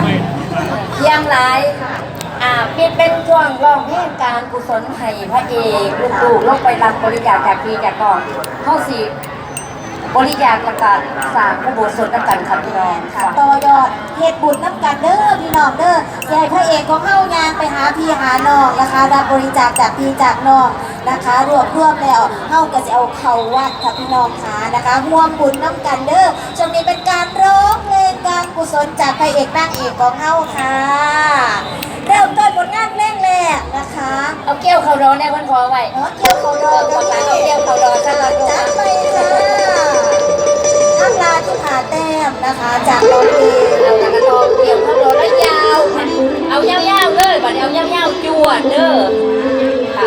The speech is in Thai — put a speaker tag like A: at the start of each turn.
A: นเยี่ยมหลายอ่าปิดเป็นช่วงร้องเพลงการกุศลให้พระเอกลูกๆลงไปรับบริจาคจากพี่จากน้องเข้าสิบริจาคประกาศสร้างผู้โบสถ์น้ำกันครับพี่น้อง
B: ค่ะต่อยอดเฮ็ดบุญน้ำกันเด้อพี่น้องเด้ออยายพระเอกของเฮายางไปหาพี่หาน้องนะคะรับบริจาคจากพี่จากน้อง นะคะ รวบรวมแล้วเฮาก็จะเอาเข้าวัดค่ะพี่น้องค่ะนะคะร่วมบุญน้ำกันเด้อช่วงนี้เป็นการร้องเพลงการกุศลจากพระเอกนางเอกของเฮาค่ะเริ่มต้นผลงานเพลงแรกนะคะ
A: เอาเกี้ยวเขาร้อนได้คนขอไว้
B: เนาะเกี่ยวเขาด
A: เอ
B: อ
A: อก
B: กัน
A: น
B: เล
A: เอาเกี้ย
B: ยว
A: เขาร้อนซะก่อนลูก
B: จัด
A: นะ
B: ไปค่ะข้างลาที่ผาแต้มนะคะจากน้องเอ
A: เอาแต่กระโดดเกี่ยวเขาร้อนแล้วยาวมันเอายาวๆเลยบัดนี้เอายาวๆจวดเด้อค่ะ